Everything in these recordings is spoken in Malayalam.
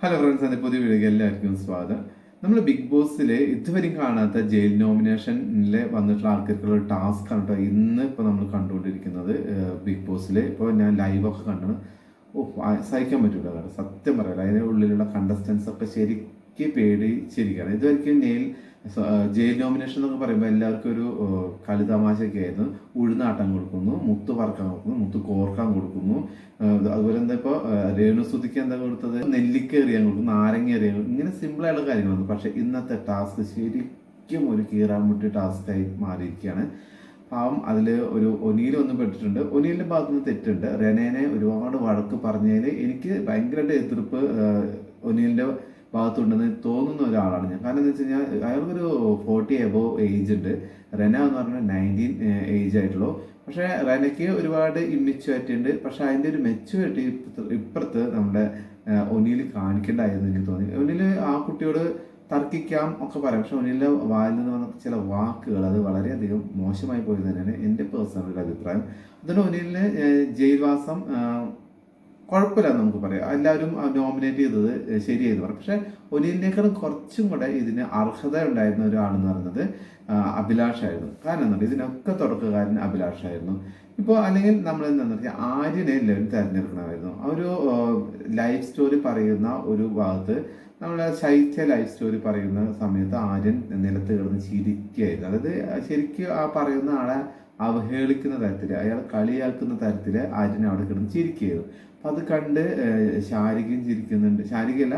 ഹലോ ഫ്രണ്ട്സ് എന്റെ പുതിയ വീഡിയോയ്ക്ക് എല്ലാവർക്കും സ്വാഗതം. നമ്മൾ ബിഗ് ബോസിൽ ഇതുവരെയും കാണാത്ത ജയിൽ നോമിനേഷനിൽ വന്നിട്ടുള്ള ആൾക്കാർക്കുള്ള ടാസ്ക് ആണ് കേട്ടോ ഇന്ന് ഇപ്പോൾ നമ്മൾ കണ്ടുകൊണ്ടിരിക്കുന്നത് ബിഗ് ബോസിൽ ഇപ്പോൾ ഞാൻ ലൈവൊക്കെ കണ്ടു ഓ സഹിക്കാൻ പറ്റൂല കേട്ടോ. സത്യം പറയാം അതിന്റെ ഉള്ളിലുള്ള കണ്ടസ്റ്റൻസ് ഒക്കെ ശരിക്കും പേടിച്ചിരിക്കുകയാണ് ഇതുവരെയ്ക്കും നെയിൽ ജയിൽ നോമിനേഷൻ എന്നൊക്കെ പറയുമ്പോൾ എല്ലാവർക്കും ഒരു കളിതമാശയൊക്കെ കളി തമാശയൊക്കെ ആയിരുന്നു. ഉഴുന്നാട്ടം കൊടുക്കുന്നു മുത്ത് പറക്കാൻ കൊടുക്കുന്നു മുത്ത് കോർക്കാൻ കൊടുക്കുന്നു. അതുപോലെ എന്താ ഇപ്പോൾ രേണുസുതിക്ക് എന്താ കൊടുത്തത്? നെല്ലിക്ക എറിയാൻ കൊടുക്കും നാരങ്ങ എറിയാൻ കൊടുക്കും ഇങ്ങനെ സിമ്പിളായിട്ടുള്ള കാര്യങ്ങളാണ്. പക്ഷെ ഇന്നത്തെ ടാസ്ക് ശരിക്കും ഒരു കീറാമുട്ടി ടാസ്കായി മാറിയിരിക്കുകയാണ്. പാവം അതിൽ ഒരു ഒനീൽ ഒന്ന് പെട്ടിട്ടുണ്ട്. ഒനീലിന്റെ ഭാഗത്ത് നിന്ന് തെറ്റുണ്ട്. റെനേനെ ഒരുപാട് വഴക്ക് പറഞ്ഞതിൽ എനിക്ക് ഭയങ്കരമായിട്ട് എതിർപ്പ് ഏഹ്, ഒനീലിന്റെ ഭാഗത്തുണ്ടെന്ന് തോന്നുന്ന ഒരാളാണ് ഞാൻ. കാരണം എന്താ വെച്ച് കഴിഞ്ഞാൽ അയാൾക്കൊരു ഫോർട്ടി എബോ ഏജ് ഉണ്ട്. റെന എന്ന് പറഞ്ഞാൽ നയന്റീൻ ഏജ് ആയിട്ടുള്ളൂ. പക്ഷേ റെനയ്ക്ക് ഒരുപാട് ഇമ്മിച്വാരിറ്റി ഉണ്ട്. പക്ഷെ അതിന്റെ ഒരു മെച്യൂരിറ്റി ഇപ്പുറത്ത് നമ്മുടെ ഒനിയിൽ കാണിക്കേണ്ടായിരുന്നു എനിക്ക് തോന്നി. ഒനിയിൽ ആ കുട്ടിയോട് തർക്കിക്കാം ഒക്കെ പറയാം. പക്ഷെ ഒനിലിന്റെ വായിൽ നിന്ന് വന്ന ചില വാക്കുകൾ അത് വളരെയധികം മോശമായി പോയി തന്നെയാണ് എന്റെ പേഴ്സണൽ അഭിപ്രായം. അതുകൊണ്ട് ഒനിലിന് ജയിൽവാസം ആ, കുഴപ്പമില്ല എന്ന് നമുക്ക് പറയാം. എല്ലാവരും നോമിനേറ്റ് ചെയ്തത് ശരിയായിരുന്നു പറയും. പക്ഷെ ഒനിലിനേക്കാളും കുറച്ചും കൂടെ ഇതിന് അർഹത ഉണ്ടായിരുന്ന ഒരാളെന്ന് പറയുന്നത് അഭിലാഷായിരുന്നു കാരണം എന്താ ഇതിനൊക്കെ തുടക്കക്കാരൻ അഭിലാഷായിരുന്നു ഇപ്പോൾ അല്ലെങ്കിൽ നമ്മൾ എന്താണെന്ന് വെച്ചാൽ ആര്യനെ എല്ലാവരും തിരഞ്ഞെടുക്കണമായിരുന്നു. ആ ഒരു ലൈഫ് സ്റ്റോറി പറയുന്ന ഒരു ഭാഗത്ത് നമ്മൾ ശൈത്യ ലൈഫ് സ്റ്റോറി പറയുന്ന സമയത്ത് ആര്യൻ നിലത്ത് കിടന്ന് ചിരിക്കുകയായിരുന്നു. അതായത് ശരിക്കും ആ പറയുന്ന ആളെ അവഹേളിക്കുന്ന തരത്തിൽ അയാൾ കളിയാക്കുന്ന തരത്തിൽ ആര്യൻ അവിടെ കിടന്ന് ചിരിക്കുകയായിരുന്നു. അപ്പം അത് കണ്ട് ശാരികയും ചിരിക്കുന്നുണ്ട്. ശാരികയല്ല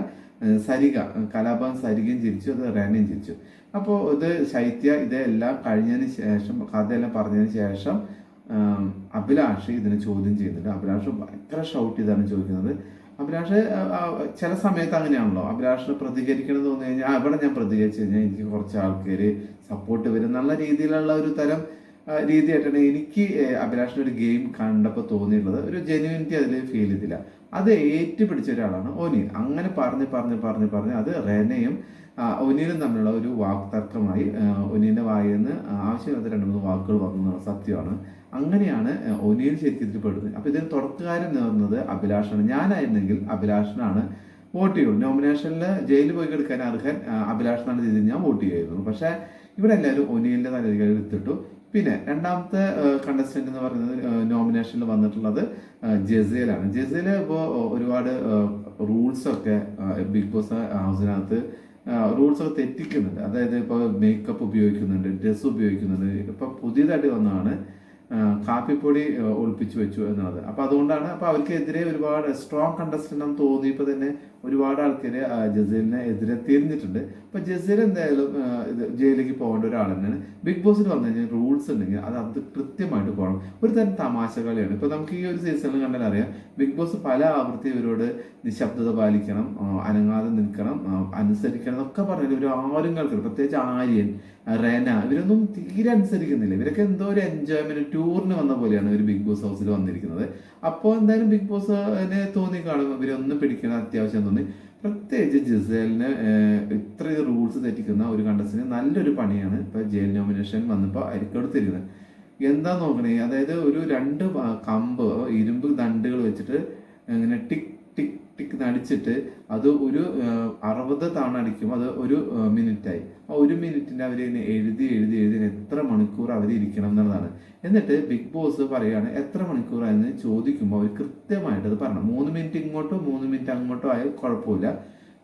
സരിക കലാഭവൻ സരികയും ചിരിച്ചു അത് റേനയും ചിരിച്ചു. അപ്പോൾ ഇത് ശൈത്യ ഇതെല്ലാം കഴിഞ്ഞതിന് ശേഷം കഥയെല്ലാം പറഞ്ഞതിന് ശേഷം അഭിലാഷ് ഇതിനെ ചോദ്യം ചെയ്യുന്നുണ്ട്. അഭിലാഷ് ഭയങ്കര ഷൗട്ട് ചെയ്താണ് ചോദിക്കുന്നത്. അഭിലാഷ് ചില സമയത്ത് അങ്ങനെയാണല്ലോ. അഭിലാഷിന് പ്രതികരിക്കണം തോന്നി കഴിഞ്ഞാൽ അവിടെ ഞാൻ പ്രതികരിച്ചു കഴിഞ്ഞാൽ എനിക്ക് കുറച്ച് ആൾക്കാർ സപ്പോർട്ട് വരും. നല്ല രീതിയിലുള്ള ഒരു തരം രീതിയായിട്ടാണ് എനിക്ക് അഭിലാഷിന് ഒരു ഗെയിം കണ്ടപ്പോൾ തോന്നിയിട്ടുള്ളത്. ഒരു ജെന്യൂനിറ്റി അതിൽ ഫീൽ ചെയ്തില്ല. അത് ഏറ്റുപിടിച്ച ഒരാളാണ് ഒനിൽ. അങ്ങനെ പറഞ്ഞ് പറഞ്ഞ് പറഞ്ഞ് പറഞ്ഞ് അത് റെനയും ഒനിലും തമ്മിലുള്ള ഒരു വാക്തർക്കമായി ഒനിലിന്റെ വായിൽ നിന്ന് ആവശ്യമില്ലാത്ത രണ്ട് മൂന്ന് വാക്കുകൾ വന്നു സത്യമാണ്. അങ്ങനെയാണ് ഒനിയിൽ ശരിക്കും പെടുന്നത്. അപ്പോൾ ഇതിന് തുടക്കകാരൻ പറയുന്നത് അഭിലാഷാണ്. ഞാനായിരുന്നെങ്കിൽ അഭിലാഷനാണ് വോട്ട് ചെയ്യുള്ളൂ. നോമിനേഷനിൽ ജയിലിൽ പോയി കിടക്കാൻ അർഹൻ അഭിലാഷനാണ് രീതിയിൽ ഞാൻ വോട്ട് ചെയ്യുമായിരുന്നു. പക്ഷേ ഇവിടെ എല്ലാവരും ഒനീലിന്റെ തലയിൽ എടുത്തിട്ടു. പിന്നെ രണ്ടാമത്തെ കണ്ടസ്റ്റന്റ് എന്ന് പറയുന്നത് നോമിനേഷനിൽ വന്നിട്ടുള്ളത് ജസേലാണ് ജസീൽ ഇപ്പോൾ ഒരുപാട് റൂൾസ് ഒക്കെ ബിഗ് ബോസ് ഹൗസിനകത്ത് റൂൾസ് ഒക്കെ തെറ്റിക്കുന്നുണ്ട്. അതായത് ഇപ്പോൾ മേക്കപ്പ് ഉപയോഗിക്കുന്നുണ്ട് ഡ്രസ്സ് ഉപയോഗിക്കുന്നുണ്ട്. ഇപ്പോൾ പുതിയതായിട്ട് വന്നതാണ് കാപ്പിപ്പൊടി ഒളിപ്പിച്ചു വെച്ചു എന്നുള്ളത്. അപ്പൊ അതുകൊണ്ടാണ് അപ്പൊ അവർക്കെതിരെ ഒരുപാട് സ്ട്രോങ് കണ്ടസ്റ്റന്റ് തോന്നിയപ്പോൾ തന്നെ. ഒരുപാട് ആൾക്കാർ ജസീലിനെ എതിരെ തിരിഞ്ഞിട്ടുണ്ട്. അപ്പൊ ജസീൽ എന്തായാലും ജയിലേക്ക് പോകേണ്ട ഒരാൾ തന്നെയാണ് ബിഗ് ബോസിൽ വന്നു കഴിഞ്ഞാൽ റൂൾസ് ഉണ്ടെങ്കിൽ അത് അത് കൃത്യമായിട്ട് പോകണം. ഒരു തരം തമാശ കളിയാണ്. ഇപ്പൊ നമുക്ക് ഈ ഒരു സീസണിൽ കണ്ടാൽ അറിയാം ബിഗ് ബോസ് പല ആവൃത്തി ഇവരോട് നിശബ്ദത പാലിക്കണം അനങ്ങാതെ നിൽക്കണം അനുസരിക്കണം എന്നൊക്കെ പറഞ്ഞാൽ ഇവർ ആരും കളിക്കണം പ്രത്യേകിച്ച് ആര്യൻ റെന ഇവരൊന്നും തീരെ അനുസരിക്കുന്നില്ല. ഇവരൊക്കെ എന്തോ ഒരു എൻജോയ്മെന്റ് ടൂറിന് വന്ന പോലെയാണ് ഒരു ബിഗ് ബോസ് ഹൗസിൽ വന്നിരിക്കുന്നത്. അപ്പോൾ എന്തായാലും ബിഗ് ബോസിനെ തോന്നി കാണും ഇവരൊന്നും പിടിക്കണം അത്യാവശ്യം തോന്നി പ്രത്യേകിച്ച് ജിസേലിന് ഇത്രയും റൂൾസ് തെറ്റിക്കുന്ന ഒരു കണ്ടസ്റ്റിന് നല്ലൊരു പണിയാണ് ഇപ്പോൾ ജയിൽ നോമിനേഷൻ വന്നപ്പോൾ അരിക്കെടുത്തിരിക്കുന്നത് എന്താ നോക്കണേ? അതായത് ഒരു രണ്ട് കമ്പ് ഇരുമ്പ് ദണ്ടുകൾ വെച്ചിട്ട് ഇങ്ങനെ ടിക് ടിക് അടിച്ചിട്ട് നടിച്ചിട്ട് അത് ഒരു അറുപത് തവണ അടിക്കും. അത് ഒരു മിനിറ്റായി. ആ ഒരു മിനിറ്റിന് അവർ എഴുതി എഴുതി എഴുതി എത്ര മണിക്കൂർ അവർ ഇരിക്കണം എന്നുള്ളതാണ്. എന്നിട്ട് ബിഗ് ബോസ് പറയുകയാണ് എത്ര മണിക്കൂറായെന്ന് ചോദിക്കുമ്പോൾ അവർ കൃത്യമായിട്ട് അത് പറഞ്ഞു. മൂന്ന് മിനിറ്റ് ഇങ്ങോട്ടോ മൂന്ന് മിനിറ്റ് അങ്ങോട്ടോ ആയാൽ കുഴപ്പമില്ല.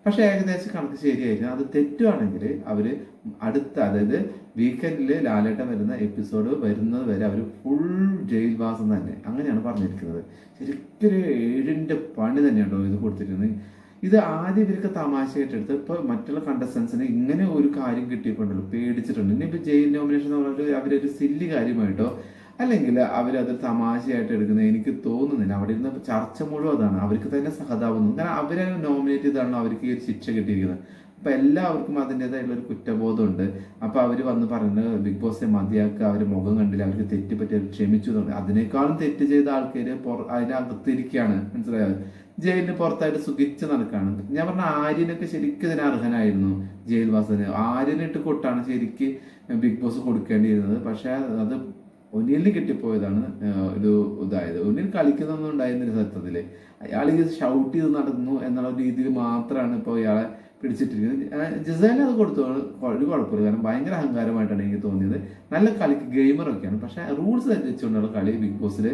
പക്ഷെ ഏകദേശം കണക്ക് ശരിയായിരിക്കും അത് തെറ്റുവാണെങ്കിൽ അവർ അടുത്ത അതായത് വീക്കെൻഡിൽ ലാലേട്ടൻ വരുന്ന എപ്പിസോഡ് വരുന്നത് വരെ അവർ ഫുൾ ജയിൽവാസം തന്നെ. അങ്ങനെയാണ് പറഞ്ഞിരിക്കുന്നത്. ശരിക്കും ഏഴിന്റെ പണി തന്നെയാണോ ഇത് കൊടുത്തിരിക്കുന്നത് ഇത് ആദ്യം ഇവർക്ക് തമാശയായിട്ടെടുത്ത് ഇപ്പോൾ മറ്റുള്ള കണ്ടസ്റ്റൻസിന് ഇങ്ങനെ ഒരു കാര്യം കിട്ടിയിട്ടുണ്ടല്ലോ പേടിച്ചിട്ടുണ്ട്. ഇനിയിപ്പോൾ ജയിൽ നോമിനേഷൻ എന്ന് പറഞ്ഞിട്ട് അവരൊരു സില്ലി കാര്യമായിട്ടോ അല്ലെങ്കിൽ അവരത് തമാശയായിട്ട് എടുക്കുന്നത് എനിക്ക് തോന്നുന്നില്ല. അവിടെ ഇരുന്ന ചർച്ച മുഴുവൻ അതാണ്. അവർക്ക് തന്നെ സഹതാപം കാരണം അവരെ നോമിനേറ്റ് ചെയ്താണല്ലോ അവർക്ക് ഈ ഒരു ശിക്ഷ കിട്ടിയിരിക്കുന്നത്. അപ്പൊ എല്ലാവർക്കും അതിന്റെതായുള്ള ഒരു കുറ്റബോധമുണ്ട്. അപ്പൊ അവർ വന്ന് പറയുന്നത് ബിഗ് ബോസിനെ മതിയാക്കുക. അവർ മുഖം കണ്ടില്ല. അവർക്ക് തെറ്റ് പറ്റി ക്ഷമിച്ചു അതിനേക്കാളും തെറ്റ് ചെയ്ത ആൾക്കാര് പുറ- അതിനകത്തിരിക്കുകയാണ്. മനസ്സിലായോ? ജയിലിന് പുറത്തായിട്ട് സുഖിച്ച് നടക്കാണ് ഞാൻ പറഞ്ഞ ആര്യനൊക്കെ ശരിക്കും ഇതിന് അർഹനായിരുന്നു ജയിൽവാസന്. ആര്യനിട്ട് കൊട്ടാണ് ശരിക്ക് ബിഗ് ബോസ് കൊടുക്കേണ്ടിയിരുന്നത്. പക്ഷേ അത് ഒനിയലിന് കിട്ടിപ്പോയതാണ് ഒരു ഇതായത്. ഒനിയൽ കളിക്കുന്നൊന്നും ഉണ്ടായിരുന്നില്ല സത്യത്തിൽ അയാൾ ഈ ഷൗട്ട് ചെയ്ത് നടന്നു എന്നുള്ള രീതിയിൽ മാത്രമാണ് ഇപ്പോൾ ഇയാളെ പിടിച്ചിട്ടിരിക്കുന്നത്. ജിസേനെ അത് കൊടുത്തു. ഒരു കുഴപ്പമില്ല. കാരണം ഭയങ്കര അഹങ്കാരമായിട്ടാണ് എനിക്ക് തോന്നിയത്. നല്ല കളിക്ക് ഗെയിമറൊക്കെയാണ് പക്ഷേ റൂൾസ് തെറ്റിച്ചുകൊണ്ടുള്ള കളി ബിഗ് ബോസിൽ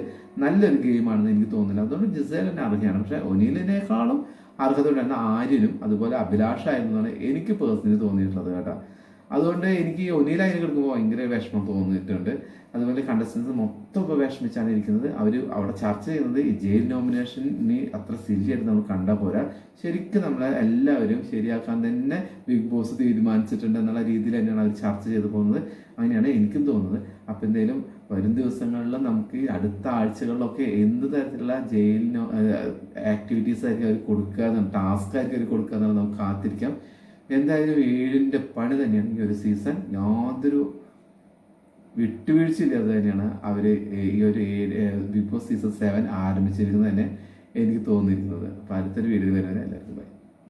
നല്ലൊരു ഗെയിമാണെന്ന് എനിക്ക് തോന്നുന്നില്ല. അതുകൊണ്ട് തന്നെ അർഹയാണ് പക്ഷെ ഒനീലിനേക്കാളും അർഹത ഉണ്ടായിരുന്ന ആര്യനും അതുപോലെ അഭിലാഷായിരുന്നാണ് എനിക്ക് പേഴ്സണലി തോന്നിയിട്ടുള്ളത് കേട്ടോ. അതുകൊണ്ട് എനിക്ക് ഈ ഒനീലായി കിടക്കുമ്പോൾ ഭയങ്കര വിഷമം തോന്നിയിട്ടുണ്ട്. അതുപോലെ കണ്ടസ്റ്റൻസ് മൊത്തം ഇപ്പോൾ വിഷമിച്ചാണ് ഇരിക്കുന്നത്. അവർ അവിടെ ചർച്ച ചെയ്യുന്നത് ഈ ജയിൽ നോമിനേഷന് അത്ര സില്ലിയായിട്ട് നമ്മൾ കണ്ടാൽ പോരാ. ശരിക്കും നമ്മളെ എല്ലാവരും ശരിയാക്കാൻ തന്നെ ബിഗ് ബോസ് തീരുമാനിച്ചിട്ടുണ്ട് എന്നുള്ള രീതിയിൽ തന്നെയാണ് അവർ ചർച്ച ചെയ്തു പോകുന്നത്. അങ്ങനെയാണ് എനിക്കും തോന്നുന്നത്. അപ്പം എന്തെങ്കിലും വരും ദിവസങ്ങളിൽ നമുക്ക് അടുത്ത ആഴ്ചകളിലൊക്കെ എന്ത് തരത്തിലുള്ള ജയിലിനോ ആക്ടിവിറ്റീസ് ആയിരിക്കും അവർ കൊടുക്കുക ടാസ്ക് ആയിരിക്കും അവർ കൊടുക്കുക എന്നുള്ളത് നമുക്ക് കാത്തിരിക്കാം. എന്തായാലും ഏഴിന്റെ പണി തന്നെയാണ് ഈ ഒരു സീസൺ യാതൊരു വിട്ടുവീഴ്ചയില്ലാതെ തന്നെയാണ് അവർ ഈ ഒരു ഏഴ് ബിഗ് ബോസ് സീസൺ സെവൻ ആരംഭിച്ചിരിക്കുന്നത് തന്നെ എനിക്ക് തോന്നിയിരുന്നത് അപ്പോൾ അടുത്തൊരു വീഡിയോ എല്ലാവർക്കും bye.